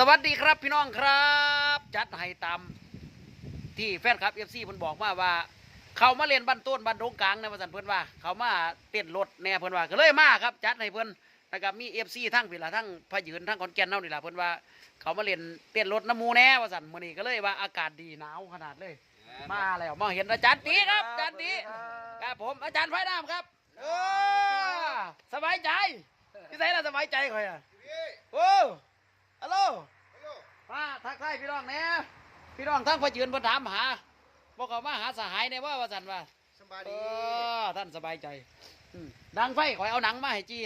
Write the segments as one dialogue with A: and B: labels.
A: สวัสดีครับพี่น้องครับ จัดให้ตามที่แฟนคลับเอฟซีเพิ่นบอกมาว่า เขามาเล่นบ้านต้นบ้านดงกลางนะว่าสันเพิ่นว่า เขามาเต้นรถแน่เพิ่นว่าก็เลยมาครับ จัดให้เพิ่นนะครับมีเอฟซีทั้งพี่ละทั้งพะยืนทั้งขอนแก่นเนาะนี่ล่ะเพิ่นว่า เขามาเล่นเต้นรถน้ำหมูแน่ว่าสันมื้อนี้ก็เลยว่าอากาศดีหนาวขนาดเลย มาแล้วมาเห็นอาจารย์ตีครับอาจารย์ตีครับผมอาจารย์ไฟน้ำครับเออสบายใจที่ไหนล่ะสบายใจคอยอะโอ้ ฮัลโหลมาทักทายพี่น้องแหน่พี่น้องทั้งพะยืนเพิ่นถามหาบอกเขามาหาสหายในว่าว่าสันว่า
B: สบาย
A: เอ
B: ดี
A: อท่านสบายใจอืมดังไฟขอยเอาหนังมาให้จี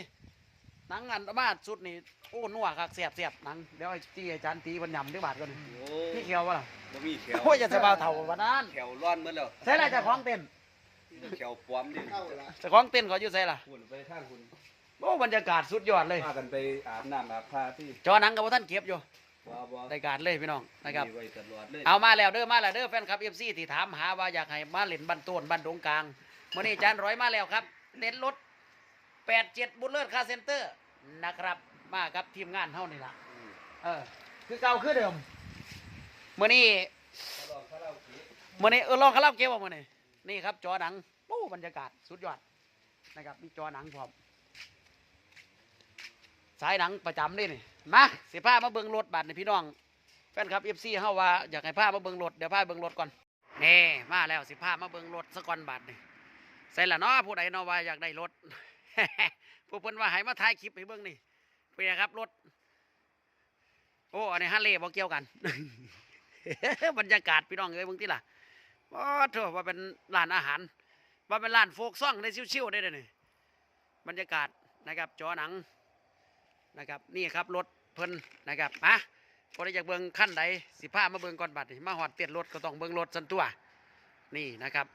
A: หนังอันมาสุดนี่โอ้นัวคักเสียบเสียบหนังเดี๋ยวไอ้จีอาจารย์ตีบรรยำด้วยบาทก่อน
C: โอ้
A: นี่เขียววะล่ะ
C: บ่มีแขว
A: โอ้ยจะสบายเท่าวันนั้น
C: แขวร้อนหมดแล้ว
A: ใช่ไรจะคล้องเต้น
C: แขวปลอมดิ
B: เข้าละ
A: จะคล้องเต้นเขาอยู่ใส่ล่ะ
C: คุณไปทางคุณ
A: โอ้บรรยากาศสุดยอดเลย
C: พากันไปอาบน้ำอาบผ้าที่
A: จอหนังกับท่านเก็บอยู่
C: บ่บ่
A: รายการเลยพี่น้องนะครับ
C: มีไว้ตลอดเลย
A: เอามาแล้วเด้อมาแล้วเด้อแฟนคลับเอฟซีที่ถามหาว่าอยากให้มาเล่นบันต้นบันดงกลางมื่อนี้อาจารย์ร้อยมาแล้วครับเต้นรถแปดเจ็ดบุลเลอร์คาเซ็นเตอร์นะครับ มากับทีมงานเท่านี่ล่ะ
C: อืม
A: เออคือเก่าคือเดิมมื่อนี้
C: เขาลองเขาเล่าผี
A: มื่อนี้เออลองคาราโอเกะว่ามื่อนี้นี่ครับจอหนังโอ้บรรยากาศสุดยอดนะครับมีจอหนังพร้อม สายหนังประจำนี่นี่มาสิพามาเบิ่งรถบัตรนี่พี่น้องแฟนคลับเอฟซีเฮาว่าอยากให้พามาเบิ่งรถเดี๋ยวพาเบิ่งรถก่อนนี่มาแล้วสิพามาเบิ่งรถสะก่อนบัตรนี่ใส่ละเนาะผู้ใดเนาะว่าอยากได้รถผู้เพิ่นว่าให้มาถ่ายคลิปให้เบิ่งนี่เป็นไงครับรถโอ้อันนี้ฮันเล่บ่เกี่ยวกันบรรยากาศพี่น้องเอ้ยเบิ่งที่ล่ะว้าโถว่าเป็นร้านอาหาร ว่าเป็นร้านโฟกซ่องได้ชิวๆได้เลยนี่บรรยากาศนะครับจอหนัง นะครับนี่ครับรถเพิ่นนะครับมาพอได้อยากเบิ่งขั้นใดสิพามาเบิงก่อนบัดนี่มาหอดเตียนรถก็ต้องเบิ่งรถสันตัวนี่นะครับ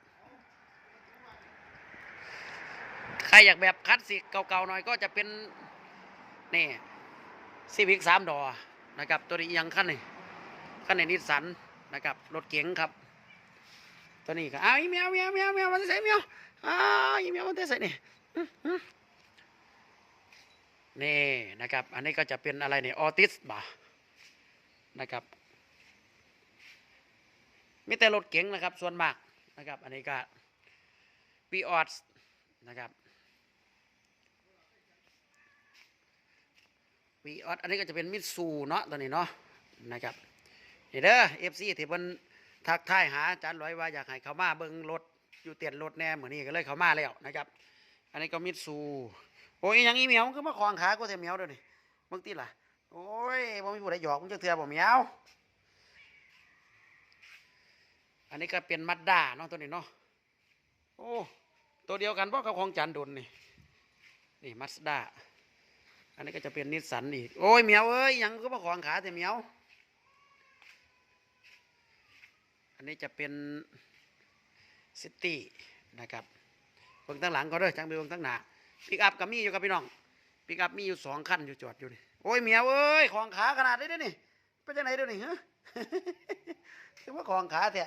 A: ใครอยากแบบคลาสสิกเก่าๆหน่อยก็จะเป็นนี่ซีวิกสามดอนะครับตัวนี้ยังขั้นนี่ขั้นในนิสสันนะครับรถเก๋งครับ ตัวนี้ก็อ้าวอีเมียวเมียวเมียวเมียวมันจะใส่เมียวอ้าวอีเมียวมันจะใส่นี่ นี่นะครับ อันนี้ก็จะเป็นอะไรเนี่ยออทิสบ่านะครับมีแต่รถเก๋งนะครับ ส่วนมากนะครับ อันนี้ก็วีออสนะครับวีออสอันนี้ก็จะเป็นมิตซูเนาะตัวนี้เนาะนะครับนี่เด้อเอฟซีที่เพิ่นทักทายหาอาจารย์ร้อยว่าอยากให้เขามาเบิ่งรถอยู่เตียนรถแน่เหมือนนี้ก็เลยเขามาแล้วนะครับ อันนี้ก็มิตซู โอ้ยยังอีเหมียวมันก็มาคลองขากูแต่เหมียวเดี๋ยวนี้บางทีล่ะ โอ้ยบ่มีผู้ใดหยอกมึงจะเถื่อบ่เหมียว อันนี้ก็เป็นมัดด้าเนาะตัวนี้เนาะ โอ้ ตัวเดียวกันเพราะเขาของจันดนนี่ นี่มัสด้า อันนี้ก็จะเป็นนิสสันอีก โอ้ยเหมียวเอ้ยยังก็มาคลองขาแต่เหมียว อันนี้จะเป็นซิตี้นะครับเบิ่งทั้งหลังก็เด้อจังไปเบิ่งทั้งหน้า ปิกอัพกับมีอยู่กับพี่น้องปิกอัพมีอยู่สองคันอยู่จอดอยู่นี่โอ้ยเมียเอ้ยของขาขนาดนี้ด้อนี่เป็นจังไหนเด้อนี่ฮะคือว่าของขาแท้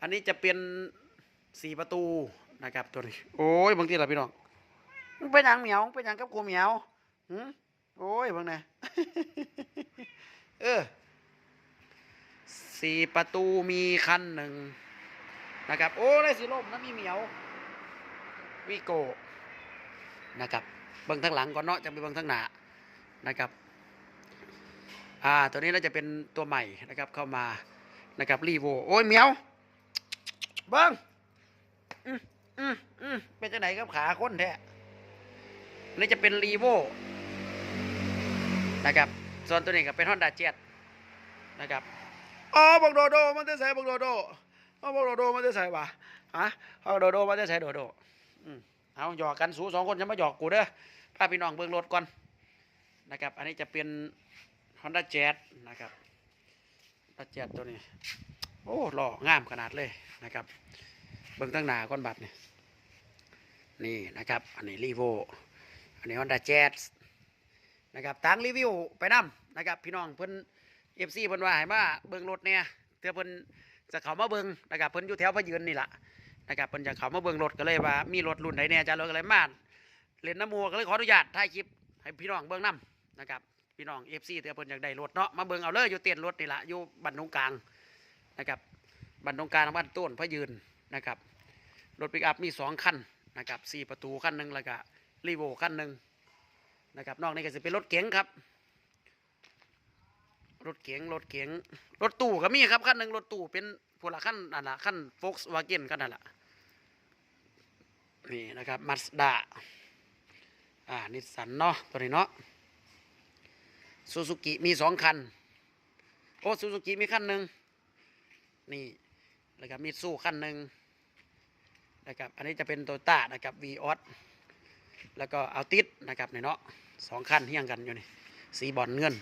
A: อันนี้จะเป็นสี่ประตูนะครับตัวนี้ โอ้ยบางทีล่ะพี่น้องมึงเป็นหยังเหมียวมึงเป็นหยังกับกูเหมียวหืมโอ้ยบางน่เออสี่ประตูมีคันหนึ่งนะครับ โอ้เลยสีลมนะมีเหมียว วิโกนะครับเบิ้งทั้งหลังก่อนเนาะจะไปเบิ้งทั้งหน้านะครับอ่าตัวนี้น่าจะเป็นตัวใหม่นะครับเข้ามานะครับรีโวโอ้ยเหมียวเบิ้งอืมอืมอืมเป็นจังไหนกับขาคนแท้นนี้จะเป็นรีโวนะครับส่วนตัวนี้ก็เป็นฮอนดาเจ็นะครับอ๋อบักโดโดมันจะใส่บักโดโดอ๋อบักโดโดมันจะใส่ปะฮะเอาโดโดมันจะใส่โดโด เอาหยอกกันสูสองคนจะมาหยอกกูเด้อพาพี่น้องเบิ่งรถก่อนนะครับ อันนี้จะเป็น Honda Jazz นะครับ Honda Jazz ตัวนี้ โอ้หล่องามขนาดเลยนะครับ เบิ่งตั้งหน้าก่อนบัดนี่นี่นะครับ อันนี้รีโวอันนี้ Honda Jazz นะครับตั้งรีวิวไปนํนะครับ พี่น้องเพิ่นเอฟซีเพิ่นว่าให้มาเบิ่งรถเนี่ยเพื่อเพิ่นจะเข้ามาเบิ่งนะครับเพิ่นอยู่แถวพะยืนนี่ละ นะครับเพิ่นจะเขามาเบิ่งรถก็เลยว่า มีรถรุ่นไหนเนี่ยจ้ารถก็เลยมาเล่นน้ำหมูก็เลยขออนุญาตถ่ายคลิปให้พี่น้องเบิ่งนํนะครับพี่น้องเอฟซีเตือเพิ่นอยากได้รถเนาะมาเบิ่งเอาเลยอยู่เตียนรถนี่ละอยู่บ้านตรงกลางนะครับบ้านตรงกลางบ้านต้นพระยืนนะครับรถปิกอัพมีสองคันนะครับสี่ประตูคันหนึ่งแล้วก็รีโวคันหนึ่งนะครับนอกนี้ก็จะเป็นรถเก๋งครับ รถเก๋งรถเก๋งรถตู้ก็มีครับคันหนึ่งรถตู้เป็นพวกละคันนั่นละคันโฟกส์วาเกนกันนั่นละ นี่นะครับมาสด้าอ่านิสสันเนาะตัวนี้เนาะซูซูกิมีสองคัน โอ้ซูซูกิมีคันหนึ่งนี่แล้วก็มีสู้คันหนึ่งนะครับ อันนี้จะเป็นโตต้านะครับวีออสแล้วก็เอาติดนะครับนี่เนาะสองคันเฮี้ยงกันอยู่นี่สีบอลเงิน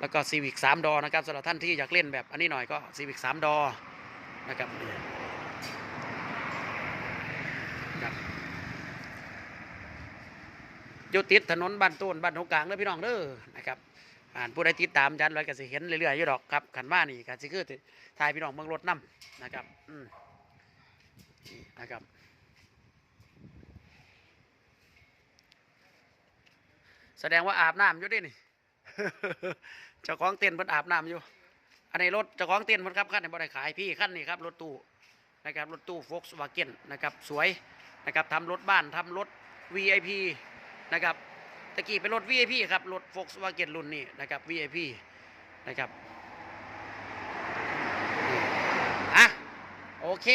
A: แล้วก็ซีวิกสามดอนะครับสำหรับท่านที่อยากเล่นแบบอันนี้หน่อยก็ซีวิกสามดอนะครับ อยู่ติดถนนบ้านต้นบ้านหงกลางเด้อพี่น้องเด้อนะครับอ่านผู้ใดติดตามจันไว้ก็สิเห็นเรื่อยๆอยู่ดอกครับขันมานี่ก็สิคือทายพี่น้องเมืองรถน้ำนะครับอืมนะครับแสดงว่าอาบน้ำอยู่ดินี่เจ้าของเต็นท์เพิ่นอาบน้ำอยู่ อันนี้รถเจ้าของเต็นท์เพิ่นครับขั้นในบ่ได้ขายพี่ขั้นนี้ครับรถตู้นะครับรถตู้ Volkswagen นะครับสวยนะครับทำรถบ้านทำรถ VIP นะครับตะกี้เป็นรถ VIP ครับ รถ Volkswagen รุ่นนี้นะครับ VIP นะครับอะโอเค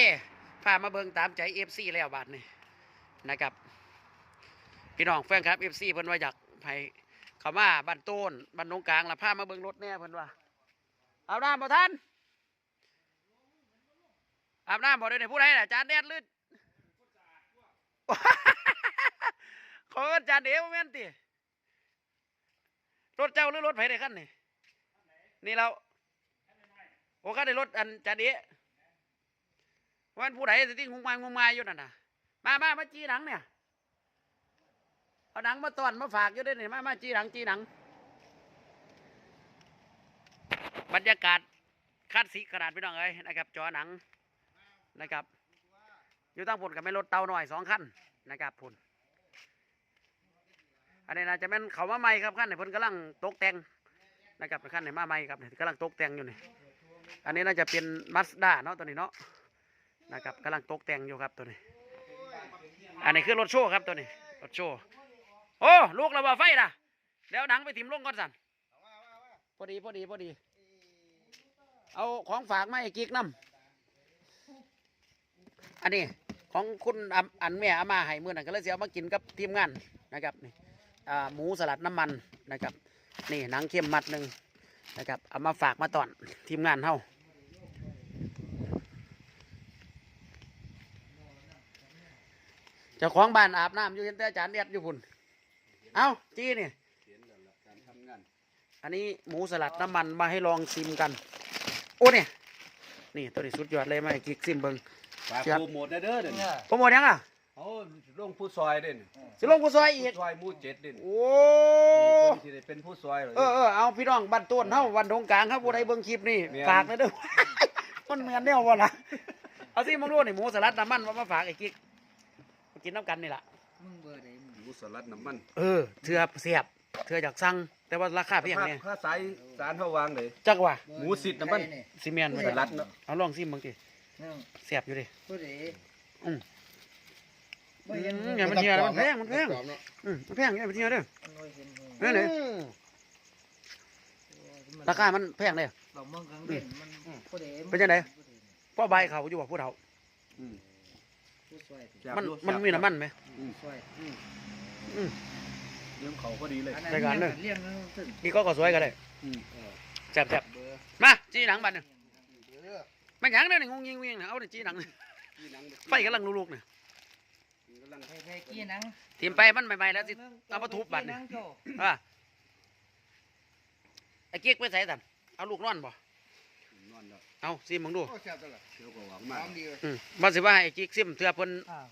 A: พามาเบิ่งตามใจ FC แล้วบาทนี่นะครับ พี่น้องแฟนครับ FC เพิ่นว่าอยากให้เขามาบ้นต้นบ้านนงกลางละพามาเบิ่งรถแน่เพิ่นว่าอาบน้ำบ่ท่านอาบน้ำบ่ได้เนี่ยผู้ใดน่ะจานแดดลื่น ขอเอิ้นจานเด๋บ่แม่นติรถเจ้าหรือรถไผได้คันนี่นี่เราโอ้คันได้รถอันจานเด๋วันผู้ใดสิที่งงมายงงมายอยู่นั่นน่ะ มามามาจีหนังเนี่ยเอาหนังมาตอนมาฝากอยู่ด้วยนี่มามาจีหนังจีหนัง บรรยากาศคาดสีขนาดพี่น้องเอ้ยนะครับจอหนังนะครับ อยู่ตั้งผลกับไม่รถเตาหน่อยสองขั้นนะครับผล อันนี้น่าจะเป็นเขามาใหม่ครับขั้นไหนเพิ่นกำลังตกแต่งนะครับขั้นไหนมาใหม่ครับเนี่ยกำลังตกแต่งอยู่นี่อันนี้น่าจะเป็นมาสด้าเนาะตัวนี้เนาะนะครับกำลังตกแต่งอยู่ครับตัวนี้ อันนี้คือรถโชว์ครับตัวนี้รถโชว์โอ้ลูกระเบิดไฟนะเดี๋ยวหนังไปถิ่มลงก่อนสันพอดีพอดีพอดี เอาของฝากมาให้กิ๊กน้ำอันนี้ของคุณอันแม่เอามาให้เมื่อนั้นก็เลยเสียเอามากินกับทีมงานนะครับนี่ หมูสลัดน้ำมันนะครับ นี่หนังเค็มมัดหนึ่งนะครับ เอามาฝากมาตอนทีมงานเฮาเจ้าของบ้านอาบน้ำอยู่เห็นแต่อาจารย์เด็ดอยู่พุ่น เอาจี้นี่
C: เขียนแล้วล่ะการทำงาน
A: อันนี้หมูสลัดน้ำมันมาให้ลองชิมกัน โอ้เนี่ย นี่ตัวนี้สุดยอดเลยมาให้กิ๊กซิมเบิง
C: ฝาก
A: ครับ
C: โปรโมทได้เด้อเด่น
A: โปรโมทยังอะ
C: เอาลงผู้ซอยเด่น
A: สิลงผู้ซอยอี
C: ผู้
A: ก
C: ซอยหมู่เจ็ดเด่น
A: โอ้
C: นี่คนที่ได้เป็นผู้ซอยเลย
A: เออเออเอาพี่น้องบ้านต้นเฮาวันทงกลางครับผู้ใดเบิ่งคลิปนี่
C: แม่น
A: ฝากเลยเด้อมันเหมือนแนวบ่ล่ะเอาสิมึงรู้นี่หมูสลัดน้ำมันว่ามาฝากไอ้กิ๊กมากินน้ำกันนี่ล่ะ
B: มึงเบอร์ไหนมึง
C: หมูสลัดน้ำมัน
A: เออเถื่อเสียบเถื่ออยากสั่งแต่ว่าราคาเพียง
C: ถ้า
A: เนี่ย
C: ถ้าสายสารเฮาวางเลย
A: จักว่า
C: หมูสิทธิ์น้ำมัน
A: ซีเมนต์
C: สลัดเนาะ
A: เอาลองซิมึงดิ
B: นั่ง
A: เสียบอยู่ดิ
B: ผู้ใด
A: อืม
B: บ่เห็น
A: อืมอย่ามันเฮียนะมันแพงมันแพงอืมมันแพงอย่ามันเฮียเด้อ
B: มันบ่เห็นหู
A: เนี่ยเนี่ยราคามันแพงเลย
B: เราเมืองกลางเด่นมันผู้ใด
A: เป็นจังไดพ่อใบเขาอยู่ว่าผู้เฒ่า
C: อืม
B: ผู้ช่วย
C: จับ
A: มัน
C: ดู
A: มัน
C: จับ
A: มีน้ำมันไหม
C: อืม
B: ช่วย
A: อืม
C: เรื่องเขาพอดีเลย
B: อันนั้น
A: รายการเด้อ
B: เลี้ยงนั่นขึ้น
A: นี่ก็ก็สวยกันเลย
C: อืม
A: แซ่บแซ่บ
B: เบอร์
A: มาจี้หนังบัดเนี่ยมันหยังเนี่ยนี่งงยิงวิ่งเนี่ยเอาเนี่ยจี้หนังเนี่ย
C: ที่หนัง
A: ไฟกำลังลุกๆเนี่ย
C: กำลัง
B: ไปไปกี้หนัง
A: ทีมไปมันใหม่ๆแล้วสิเอามาทุบบัด
B: ห
A: เนี่ย
B: นังโจ้
A: อะไอ้เก๊กไปใส่สันเอาลูกนอนบ่
C: นอนแล้ว
A: เอาซิมมึงดู
C: เที่ยวก็หวังมาก
A: อืมมาสิว่าให้ไอ้เก๊กซิมเถื่อเพิ่น
B: อ้าว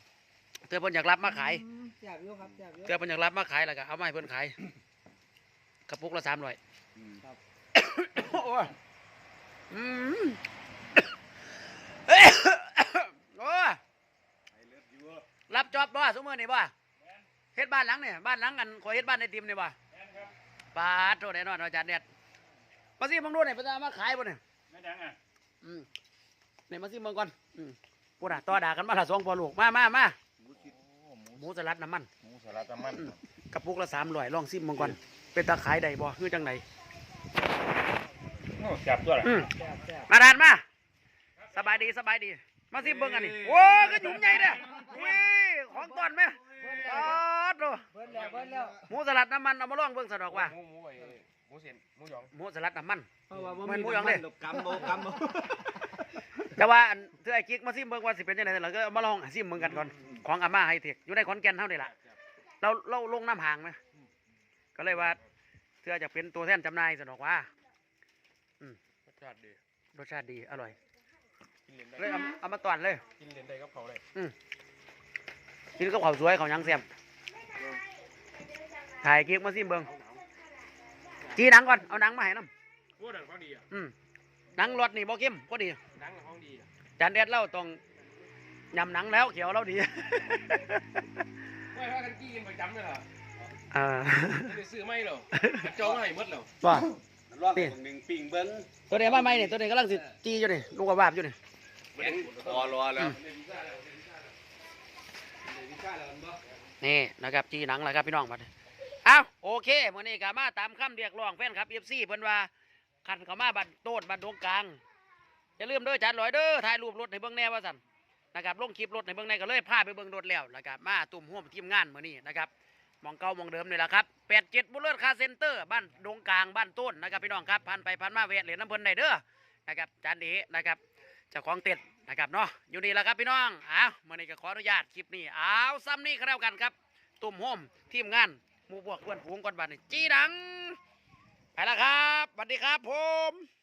A: เถื่อเพิ่นอยากรับมาขาย
B: อืมอยากอยู่ครับอยากอยู่
A: เถื่อเพิ่นอยากรับมาขายแล้วก็เอามาให้เพิ่นขายกระปุกละสามร้อย
C: อืม
A: โอ้ยอืมโอ้ย
C: ไอเลิฟยู
A: รับจอบบ่สมมือ นี่บ่เฮ็ดบ้านหลังเนี่ยบ้านหลังอันขอยเฮ็ดบ้านในติมนี่บ่ปาดโตแน่นอนอาจารย์เด็ดมาซิมึงดูหน่อยพระเจ้ามาขายบ่เนี่ย
D: ไม่ดังอะ
A: อืมเนี่ยมาซิมึงก่อนอืมพูดอะต่อด่ากันมาละสองพอลูกมามามา
C: หมูสิบ
A: หมูสลัดน้ำมัน
D: หมูสลัดน้ำมัน
A: กระปุกละสามร้อยลองซิมึงก่อนเป็นตาขายใดบ่คือจังได
D: โอ้จับตัวละ
A: อืม
B: แซ่บแซ่บ
A: มาทานมาสบายดีสบายดี มาซิเบิ่งอันนี้โอ้ยก็หยุ่มใหญ่เด้อเว้ย ของต้นไหมปาดโต
B: เบิ้ลแล้วเบิ้ลแล้ว
A: หมูสลัดน้ำมันเอามาลองเบิ่งสะดอกว่า
D: หมูหมูไอ้หมูเส้นหมูหยอง
A: หมูสลัดน้ำมัน
C: เพราะว่าบ่
A: มันหมูหยองเด้
C: กำโบกำโบ
A: แต่ว่าอันเธอไอ้กิ๊กมาซิเบิ่งว่าสิเป็นจังไดเราก็เอามาลองซิเบิ่งกันก่อนของอาม่าไฮเทคอยู่ในขอนแก่นเฮานี่ล่ะเราเราลงน้ำห่างไหมก็เลยว่าเธอจะเป็นตัวแทนจำหน่ายสะดอกว่า
D: รสชาติดี
A: รสชาติดีอร่อย
D: กินเลน
A: เลย
D: ได้
A: เอาเอามาตอนเลย
D: กินเลนได้กับเขาเลย
A: กินกับข้าวสวยข้าวหยังเสียมถ่ายกิ๊กมาซิเบิ่งจีหนังก่อนเอาหนังมาให้น้
D: พูดดังเขาดีอะำ
A: อืมหนังรสนี่บ่เข้มพอดี
D: ดังเขาดีอะ
A: จานเด็ดเราต้องยำหนังแล้วเขียวเราดี
D: ไม่ว่ากันกี้กินประจำเลยเหรอ
A: อ่า
D: ไม่ได้ซื้อไม่หรอกจองให้หมดแล้ว
A: ว่า
C: รอบหนึ่งปิ่งเบิ้ง
A: ตัวนี้มาใหม่เนี่ยตัวนี้กำลังสิจีอยู่นี่ลูกกระบาบอยู่นี่
C: แข็งคอรอแล้ว
A: นี่นะครับจีหนังแล้วครับพี่น้องบัดนี้เอ้าโอเคมื้อนี้ก็มาตามคำเรียกร้องแฟนครับ FC เพิ่นว่าคันเขามาบัดโตดบัดดงกลางอย่าลืมเด้อจานลอยเด้อถ่ายรูปรถให้เบิ่งแน่ว่าซั่นนะครับลงคลิปรถให้เบิ่งแน่ก็เลยพาไปเบิ่งรถแล้วนะครับมาตุ่มห่วมทีมงานมื้อนี้นะครับมองเก่ามองเดิมนี่แหละครับ87บุลเลอร์คาเซ็นเตอร์บ้านดงกลางบ้านต้นนะครับพี่น้องครับผ่านไปผ่านมาแวะเหรียญน้ำเพิ่นได้เด้อนะครับจานเอนะครับเจ้าของเต็ด นะครับเนาะอยู่นี่แหละครับพี่น้องอ้าวมื้อนี้ก็ขออนุญาตคลิปนี้อ้าวซ้ำนี่ก็แล้วกันครับตุ่มโฮมทีมงานหมู่บวกเพื่อนฝูงก่อนบัดนี้จีดังไปแล้วครับสวัสดีครับผม